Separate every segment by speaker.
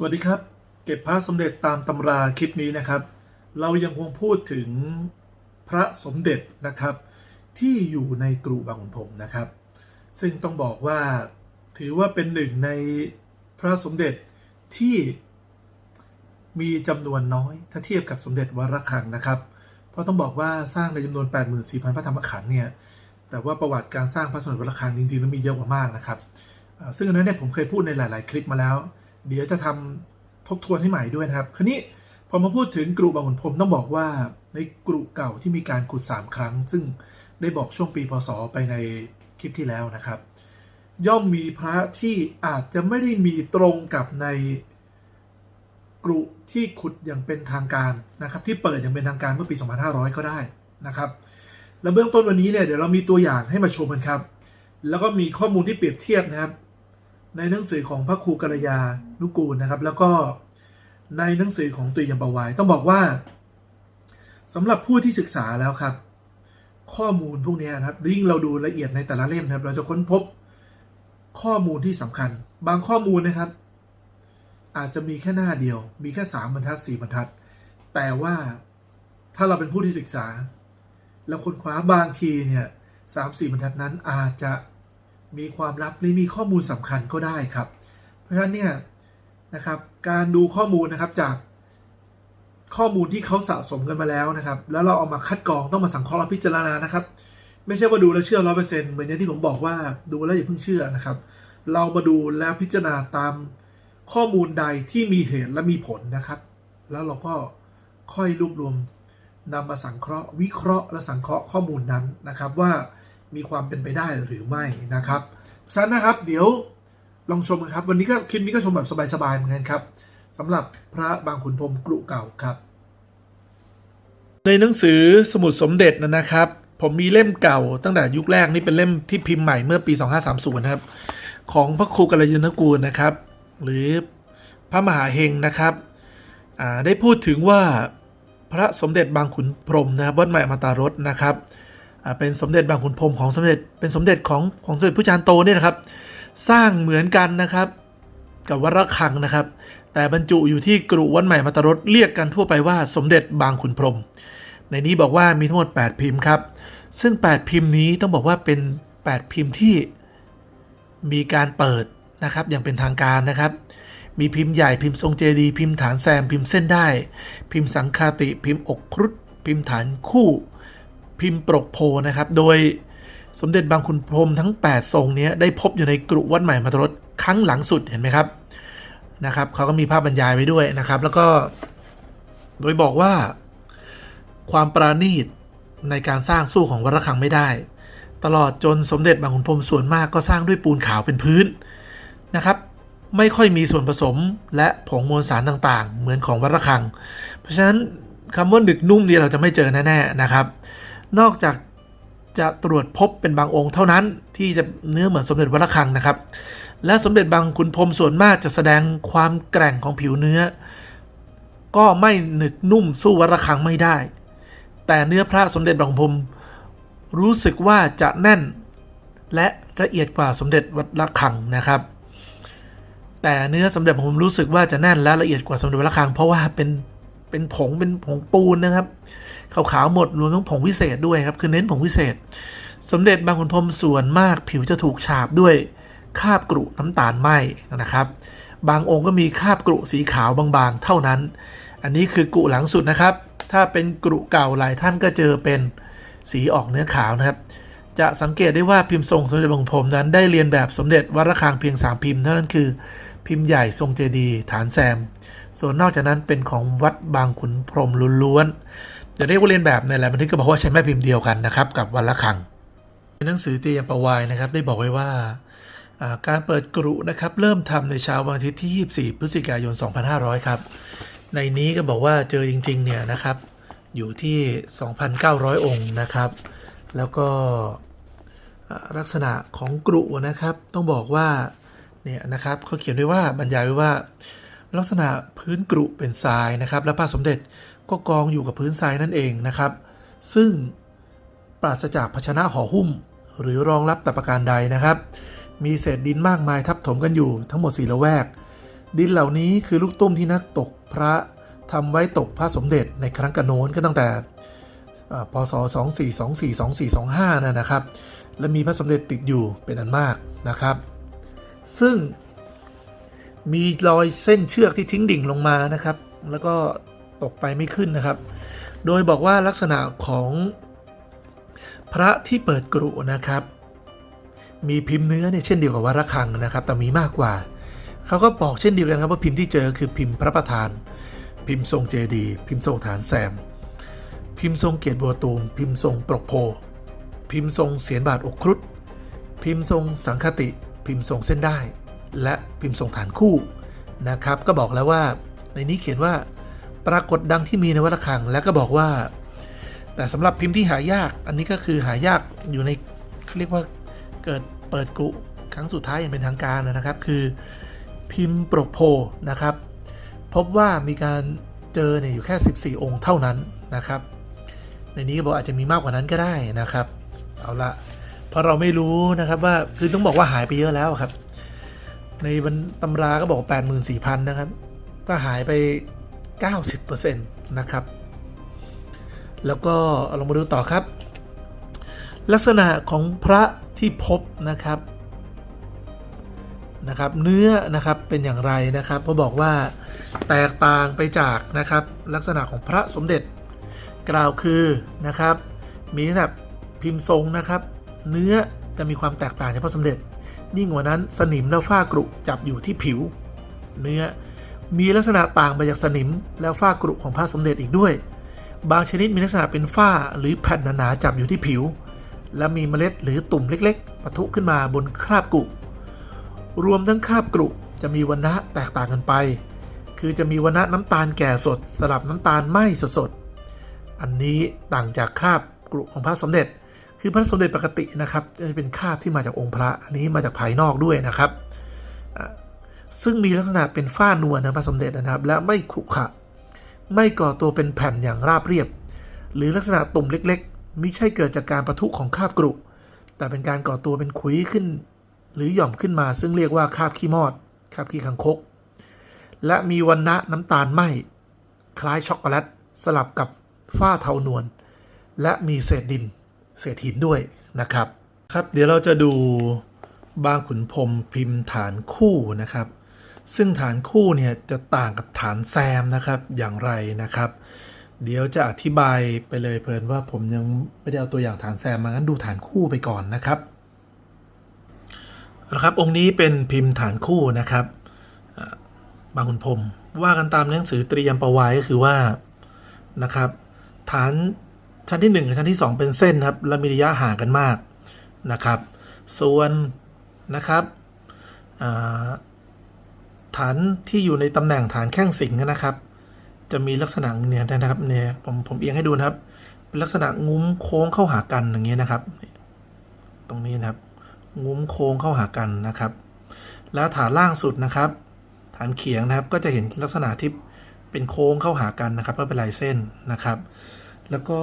Speaker 1: สวัสดีครับ เก็บพระสมเด็จตามตำราคลิปนี้นะครับ เรายังคงพูดถึงพระสมเด็จนะครับ ที่อยู่ในกรุบางขุนพรมนะครับ ซึ่งต้องบอกว่าถือว่าเป็นหนึ่งในพระสมเด็จที่มีจำนวนน้อยถ้าเทียบกับสมเด็จวรคังนะครับ เพราะต้องบอกว่าสร้างในจำนวน 84,000 พระธรรมขันธ์เนี่ยแต่ว่าประวัติการสร้างพระสมเด็จวรคังจริงๆแล้วมีเยอะกว่ามากนะครับซึ่งอันนั้นเนี่ยผมเคยพูดในหลาย ๆ คลิปมาแล้ว เดี๋ยวจะทำทบทวนให้ใหม่ด้วยนะครับคราวนี้พอมาพูดถึงกรุบางขุนพรมต้องบอกว่าในกรุเก่าที่มีการขุด 3 ครั้ง ซึ่งได้บอกช่วงปีพศไปในคลิปที่แล้วนะครับ ย่อมมีพระที่อาจจะไม่ได้มีตรงกับในกรุที่ขุดอย่างเป็นทางการนะครับ ที่เปิดอย่างเป็นทางการเมื่อปี 2500 ก็ได้นะครับ แล้วเบื้องต้นวันนี้เนี่ยเดี๋ยวเรามีตัวอย่างให้มาชมกันครับ แล้วก็มีข้อมูลที่เปรียบเทียบนะครับ ในหนังสือของพระครูกัลยานุกูลนะครับ แล้วก็ในหนังสือของตุยยมปวายต้องบอกว่าสำหรับผู้ที่ศึกษาแล้วครับ ข้อมูลพวกนี้นะครับยิ่งเราดูละเอียดในแต่ละเล่มนะครับ เราจะค้นพบข้อมูลที่สำคัญ บางข้อมูลนะครับ อาจจะมีแค่หน้าเดียว มีแค่สามบรรทัดสี่บรรทัด แต่ว่าถ้าเราเป็นผู้ที่ศึกษา แล้วค้นคว้าบางทีเนี่ยสามสี่บรรทัดนั้นอาจจะ มีความลับหรือมีข้อมูลสำคัญก็ได้ครับ เพราะฉะนั้นเนี่ยนะครับการดูข้อมูลนะครับจากข้อมูลที่เขาสะสมกันมาแล้วนะครับ แล้วเราเอามาคัดกรองต้องมาสังเคราะห์และพิจารณานะครับ ไม่ใช่ว่าดูแล้วเชื่อร้อยเปอร์เซ็นต์เหมือนอย่างที่ผมบอกว่าดูแล้วอย่าเพิ่งเชื่อนะครับ เรามาดูแล้วพิจารณาตามข้อมูลใดที่มีเหตุและมีผลนะครับ แล้วเราก็ค่อยรวบรวมนำมาสังเคราะห์ วิเคราะห์และสังเคราะห์ข้อมูลนั้นนะครับว่า มีความเป็นไปได้หรือไม่นะครับฉะนั้นนะครับเดี๋ยวลองชมกันครับ วันนี้ก็คลิปนี้ก็ชมแบบสบายๆเหมือนกันครับสำหรับพระบางขุนพรมกรุเก่าครับ ในหนังสือสมุดสมเด็จนะนะครับ ผมมีเล่มเก่าตั้งแต่ยุคแรกนี่เป็นเล่มที่พิมพ์ใหม่เมื่อปี 2530นะครับของพระครูกัลยาณกูลนะครับ หรือพระมหาเฮงนะครับได้พูดถึงว่าพระสมเด็จบางขุนพรมนะครับวัดใหม่อมตารสนะครับ เป็นสมเด็จบางขุนพรมของสมเด็จเป็นสมเด็จของของสมเด็จพระจารย์โตเนี่ยนะครับ สร้างเหมือนกันนะครับกับวัดระฆังนะครับ แต่บรรจุอยู่ที่กรุวัดใหม่มาตรสเรียกกันทั่วไปว่าสมเด็จบางขุนพรม ในนี้บอกว่ามีทั้งหมด 8 พิมพ์ครับ ซึ่ง 8 พิมพ์นี้ต้องบอกว่าเป็น 8 พิมพ์ที่มีการเปิดนะครับอย่างเป็นทางการนะครับ มีพิมพ์ใหญ่พิมพ์ทรงเจดีย์พิมพ์ฐานแซมพิมพ์เส้นได้ พิมพ์สังคาติ พิมพ์อกครุฑพิมพ์ฐานคู่ พิมพ์ปรกโพนะครับ โดยสมเด็จบางขุนพรมทั้ง 8 ทรงนี้ได้พบอยู่ในกรุวัดใหม่มาตรสครั้งหลังสุดเห็นไหมครับนะครับเขาก็มีภาพบรรยายไว้ด้วยนะครับ แล้วก็โดยบอกว่าความปราณีตในการสร้างสู้ของวัดระฆังไม่ได้ ตลอดจนสมเด็จบางขุนพรมส่วนมากก็สร้างด้วยปูนขาวเป็นพื้นนะครับ ไม่ค่อยมีส่วนผสมและผงมวลสารต่างๆ เหมือนของวัดระฆัง เพราะฉะนั้นคำว่าหนึกนุ่มนี่เราจะไม่เจอแน่ๆนะครับ นอกจากจะตรวจพบเป็นบางองค์เท่านั้นที่จะเนื้อเหมือนสมเด็จวัดระฆังนะครับ และสมเด็จบางขุนพรมส่วนมากจะแสดงความแกร่งของผิวเนื้อ ก็ไม่หนึกนุ่มสู้วัดระฆังไม่ได้ แต่เนื้อพระสมเด็จบางขุนพรมรู้สึกว่าจะแน่น และละเอียดกว่าสมเด็จวัดระฆังนะครับ แต่เนื้อสมเด็จผมรู้สึกว่าจะแน่นและละเอียดกว่าสมเด็จวัดระฆังเพราะว่าเป็นเป็นผงเป็นผงปูนนะครับ ขาวๆหมดรวมทั้งผงวิเศษด้วยครับ คือเน้นผงวิเศษ สมเด็จบางขุนพรมส่วนมากผิวจะถูกฉาบด้วยคาบกรุน้ำตาลไหมนะครับ บางองค์ก็มีคาบกรุสีขาวบางๆ เท่านั้น อันนี้คือกรุหลังสุดนะครับ ถ้าเป็นกรุเก่าหลายท่านก็เจอเป็นสีออกเนื้อขาวนะครับ จะสังเกตได้ว่าพิมพ์ทรงสมเด็จบางขุนพรมนั้นได้เรียนแบบสมเด็จวัดระฆังเพียง 3 พิมพ์เท่านั้นคือพิมพ์ใหญ่ทรงเจดีย์ฐานแซม ส่วนนอกจากนั้นเป็นของวัดบางขุนพรมล้วนๆ จะเรียกว่าเรียนแบบในแหละบันทึกก็บอกว่าใช้แม่พิมพ์เดียวกันนะครับกับวัดระฆังในหนังสือเตียมประวายนะครับได้บอกไว้ว่าการเปิดกรุนะครับเริ่มทำในเช้าวันอาทิตย์ที่ 24 พฤศจิกายน 2500 ครับ ในนี้ก็บอกว่าเจอจริงๆเนี่ยนะครับอยู่ที่ 2,900 องค์นะครับ แล้วก็ลักษณะของกรุนะครับ ต้องบอกว่าเนี่ยนะครับเขาเขียนไว้ว่าบรรยายไว้ว่า ลักษณะพื้นกรุเป็นทรายนะครับ และพระสมเด็จ ก็กองอยู่กับพื้นทรายนั่นเองนะครับ ซึ่งปราศจากภาชนะห่อหุ้ม หรือรองรับแต่ประการใดนะครับ มีเศษดินมากมายทับถมกันอยู่ทั้งหมดสี่ละแวก ดินเหล่านี้คือลูกตุ้มที่นักตกพระทำไว้ตกพระสมเด็จในครั้งกระโน้นก็ตั้งแต่อ่าพศ 2424 2425นะนะครับ และมีพระสมเด็จติดอยู่เป็นอันมากนะครับ ซึ่งมีรอยเส้นเชือกที่ทิ้งดิ่งลงมานะครับ แล้วก็ ตกไปไม่ขึ้นนะครับ โดยบอกว่าลักษณะของพระที่เปิดกรุนะครับ มีพิมพ์เนื้อเนี่ยเช่นเดียวกับวัระฆังนะครับ แต่มีมากกว่า เขาก็บอกเช่นเดียวกันครับว่าพิมพ์ที่เจอคือพิมพ์พระประธาน พิมพ์ทรงเจดีย์พิมพ์ทรงฐานแซม พิมพ์ทรงเกียรติบัวตูม พิมพ์ทรงปรกโพ พิมพ์ทรงเสียนบาทอกครุฑพิมพ์ทรงสังคติ พิมพ์ทรงเส้นได้ และพิมพ์ทรงฐานคู่นะครับ ก็บอกแล้วว่าในนี้เขียนว่า ปรากฏดังที่มีในวัดระฆัง และก็บอกว่า แต่สำหรับพิมพ์ที่หายาก อันนี้ก็คือหายากอยู่ในเขาเรียกว่าเกิดเปิดกุครั้งสุดท้ายอย่างเป็นทางการนะครับ คือพิมพ์ปรกโพนะครับ พบว่ามีการเจอเนี่ยอยู่แค่ 14 องค์เท่านั้นนะครับ ในนี้ก็บอกอาจจะมีมากกว่านั้นก็ได้นะครับ เอาละเพราะเราไม่รู้นะครับว่าคือต้องบอกว่าหายไปเยอะแล้วครับ ในบรรตำราก็บอก 84,000 นะครับ ก็หายไป 90%นะครับ แล้วก็ลองมาดูต่อครับ ลักษณะของพระที่พบนะครับนะครับเนื้อนะครับเป็นอย่างไรนะครับเขาบอกว่าแตกต่างไปจากนะครับลักษณะของพระสมเด็จกล่าวคือนะครับ มีแบบพิมพ์ทรงนะครับ เนื้อจะมีความแตกต่างจากพระสมเด็จ ยิ่งกว่านั้นสนิมและฝ้ากรุจับอยู่ที่ผิว เนื้อ มีลักษณะต่างไปจากสนิม และฝ้ากรุของพระสมเด็จอีกด้วย บางชนิดมีลักษณะเป็นฝ้าหรือแผ่นหนาๆจับอยู่ที่ผิว และมีเมล็ดหรือตุ่มเล็กๆปะทุขึ้นมาบนคราบกรุ รวมทั้งคราบกรุจะมีวันณะแตกต่างกันไป คือจะมีวันณะน้ำตาลแก่สด สลับน้ำตาลไหม้สดๆ อันนี้ต่างจากคราบกรุของพระสมเด็จ คือพระสมเด็จปกตินะครับจะเป็นคราบที่มาจากองค์พระ อันนี้มาจากภายนอกด้วยนะครับ ซึ่งมีลักษณะเป็นฝ้านวลนะพระสมเด็จนะครับ และไม่ขรุขระไม่ก่อตัวเป็นแผ่นอย่างราบเรียบ หรือลักษณะตุ่มเล็กๆมิใช่เกิดจากการประทุของคาบกรุ แต่เป็นการก่อตัวเป็นขุยขึ้น หรือหย่อมขึ้นมา ซึ่งเรียกว่าคาบขี้มอดคาบขี้คังคก และมีวันณะน้ำตาลไหมคล้ายช็อกโกแลตสลับกับฝ้าเทานวลและมีเศษดิน เศษหินด้วยนะครับ ครับ เดี๋ยวเราจะดูบางขุนพรมพิมพ์ฐานคู่นะครับ ซึ่งฐานคู่เนี่ยจะต่างกับฐานแซมนะครับอย่างไรนะครับ เดี๋ยวจะอธิบายไปเลยเพลินว่าผมยังไม่ได้เอาตัวอย่างฐานแซมมางั้นดูฐานคู่ไปก่อนนะครับนะครับองค์นี้เป็นพิมพ์ฐานคู่นะครับบางขุนพรมว่ากันตามหนังสือตรียมประวายก็คือว่านะครับฐานชั้นที่ 1 กับชั้นที่ 2 เป็นเส้นครับและมีระยะห่างกันมากนะครับ ส่วนนะครับอ่า ฐานที่อยู่ในตำแหน่งฐานแข้งสิงนะครับ จะมีลักษณะเนี่ยนะครับเนี่ยผมผมเอียงให้ดูนะครับ เป็นลักษณะงุ้มโค้งเข้าหากันอย่างเงี้ยนะครับ ตรงนี้นะครับ งุ้มโค้งเข้าหากันนะครับ แล้วฐานล่างสุดนะครับ ฐานเขียงนะครับก็จะเห็นลักษณะที่เป็นโค้งเข้าหากันนะครับก็เป็นลายเส้นนะครับ แล้วก็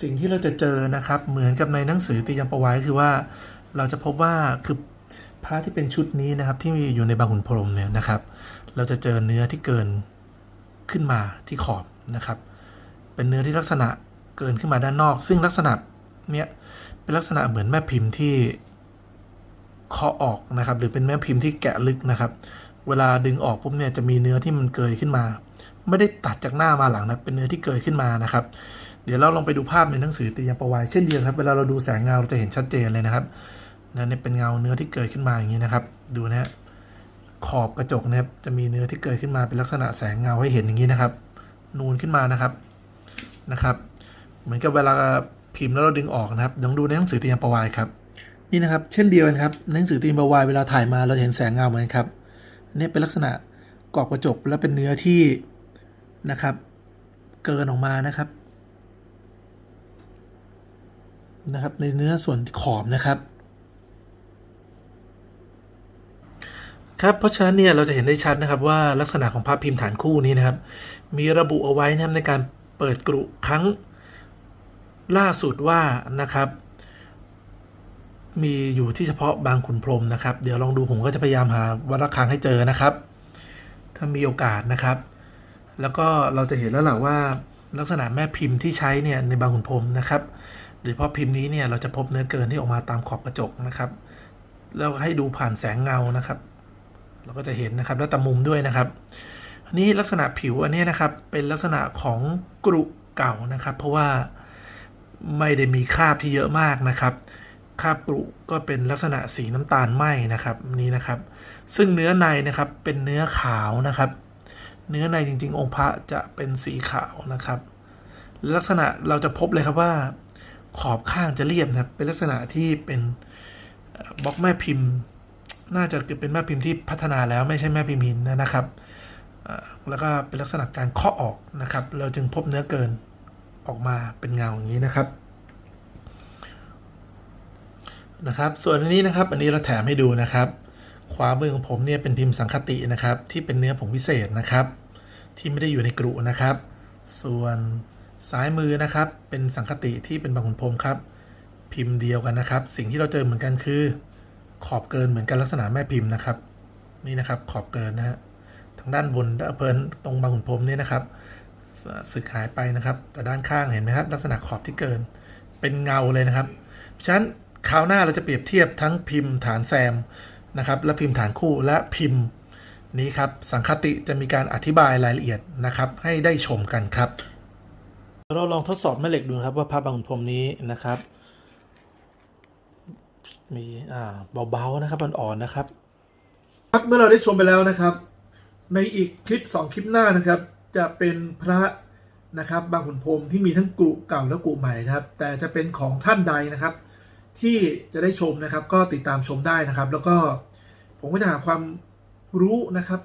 Speaker 1: สิ่งที่เราจะเจอนะครับ เหมือนกับในหนังสือตียมประไว้คือว่าเราจะพบว่าคือ ผ้าที่เป็นชุดนี้นะครับที่มีอยู่ในบางขุนพรมเนี่ยนะครับ เราจะเจอเนื้อที่เกินขึ้นมาที่ขอบนะครับ เป็นเนื้อที่ลักษณะเกินขึ้นมาด้านนอก ซึ่งลักษณะเนี้ยเป็นลักษณะเหมือนแม่พิมพ์ที่เคาะออกนะครับ หรือเป็นแม่พิมพ์ที่แกะลึกนะครับ เวลาดึงออกปุ๊บเนี่ยจะมีเนื้อที่มันเกยขึ้นมา ไม่ได้ตัดจากหน้ามาหลังนะเป็นเนื้อที่เกยขึ้นมานะครับ เดี๋ยวเราลองไปดูภาพในหนังสือตียมประวายเช่นเดียวครับ เวลาเราดูแสงเงาเราจะเห็นชัดเจนเลยนะครับ นะเนี่ยเป็นเงาเนื้อที่เกิดขึ้นมาอย่างนี้นะครับ ดูนะฮะขอบกระจกนะครับจะมีเนื้อที่เกิดขึ้นมาเป็นลักษณะแสงเงาให้เห็นอย่างนี้นะครับ นูนขึ้นมานะครับนะครับ เหมือนกับเวลาพิมพ์แล้วเราดึงออกนะครับลองดูในหนังสือตีมประวายครับนี่นะครับ เช่นเดียวกันครับหนังสือตีมประวายเวลาถ่ายมาเราเห็นแสงเงาเหมือนครับนี่เป็นลักษณะกรอบกระจกแล้วเป็นเนื้อที่นะครับ เกินออกมานะครับนะครับ ในเนื้อส่วนขอบนะครับ ครับเพราะฉะนั้นเนี่ยเราจะเห็นได้ชัดนะครับว่าลักษณะของภาพพิมพ์ฐานคู่นี้นะครับ มีระบุเอาไว้นะครับในการเปิดกรุครั้งล่าสุดว่านะครับ มีอยู่ที่เฉพาะบางขุนพรมนะครับ เดี๋ยวลองดูผมก็จะพยายามหาวัดระฆังให้เจอนะครับ ถ้ามีโอกาสนะครับ แล้วก็เราจะเห็นแล้วแหละว่าลักษณะแม่พิมพ์ที่ใช้เนี่ยในบางขุนพรมนะครับโดยเฉพาะพิมพ์นี้เนี่ยเราจะพบเนื้อเกินที่ออกมาตามขอบกระจกนะครับ แล้วให้ดูผ่านแสงเงานะครับ เราก็จะเห็นนะครับแล้วแต่มุมด้วยนะครับอันนี้ลักษณะผิวอันนี้นะครับเป็นลักษณะของกรุเก่านะครับ เพราะว่าไม่ได้มีคราบที่เยอะมากนะครับคราบกรุก็เป็นลักษณะสีน้ำตาลไหมนะครับนี่นะครับ ซึ่งเนื้อในนะครับเป็นเนื้อขาวนะครับ เนื้อในจริง ๆ องค์พระจะเป็นสีขาวนะครับ ลักษณะเราจะพบเลยครับว่า ขอบข้างจะเรียบนะครับ เป็นลักษณะที่เป็นบล็อกแม่พิมพ์ น่าจะเป็นแม่พิมพ์ที่พัฒนาแล้วไม่ใช่แม่พิมพ์หินนะครับ แล้วก็เป็นลักษณะการเคาะออกนะครับ เราจึงพบเนื้อเกินออกมาเป็นเงาอย่างนี้นะครับนะครับ ส่วนอันนี้นะครับ อันนี้เราแถมให้ดูนะครับขวามือของผมเนี่ยเป็นพิมพ์สังคตินะครับ ที่เป็นเนื้อผงพิเศษนะครับ ที่ไม่ได้อยู่ในกรุนะครับ ส่วนซ้ายมือนะครับ เป็นสังคติที่เป็นบางขุนพรมครับ พิมพ์เดียวกันนะครับ สิ่งที่เราเจอเหมือนกันคือ ขอบเกินเหมือนกันลักษณะแม่พิมพ์นะครับ นี่นะครับขอบเกินนะฮะทางด้านบนเพลินตรงบางขุนพรมเนี่ยนะครับสึกหายไปนะครับ แต่ด้านข้างเห็นไหมครับ ลักษณะขอบที่เกิน เป็นเงาเลยนะครับฉะนั้นคราวหน้าเราจะเปรียบเทียบทั้งพิมพ์ฐานแซมนะครับและพิมพ์ฐานคู่และพิมพ์นี้ครับสังคติจะมีการอธิบายรายละเอียดนะครับ ให้ได้ชมกันครับ เราลองทดสอบแม่เหล็กดูครับว่าพระบางขุนพรมนี้นะครับ มีอ่าเบาๆนะครับอ่อนๆนะครับ ครับเมื่อเราได้ชมไปแล้วนะครับ ในอีกคลิป 2 คลิปหน้านะครับ จะเป็นพระนะครับ บางขุนพรมที่มีทั้งกุเก่าและกุใหม่นะครับ แต่จะเป็นของท่านใดนะครับ ที่จะได้ชมนะครับ ก็ติดตามชมได้นะครับ แล้วก็ผมก็จะหาความรู้นะครับ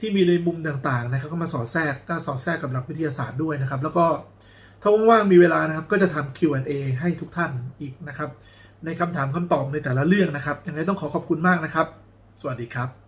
Speaker 1: ที่มีในมุมต่างๆนะครับ ก็มาสอดแทรกก็สอดแทรกกับหลักวิทยาศาสตร์ด้วยนะครับ แล้วก็ถ้าว่างๆมีเวลานะครับ ก็จะทำ Q&A ให้ทุกท่านอีกนะครับ ในคำถามคำตอบในแต่ละเรื่องนะครับยังไงต้องขอขอบคุณมากนะครับ สวัสดีครับ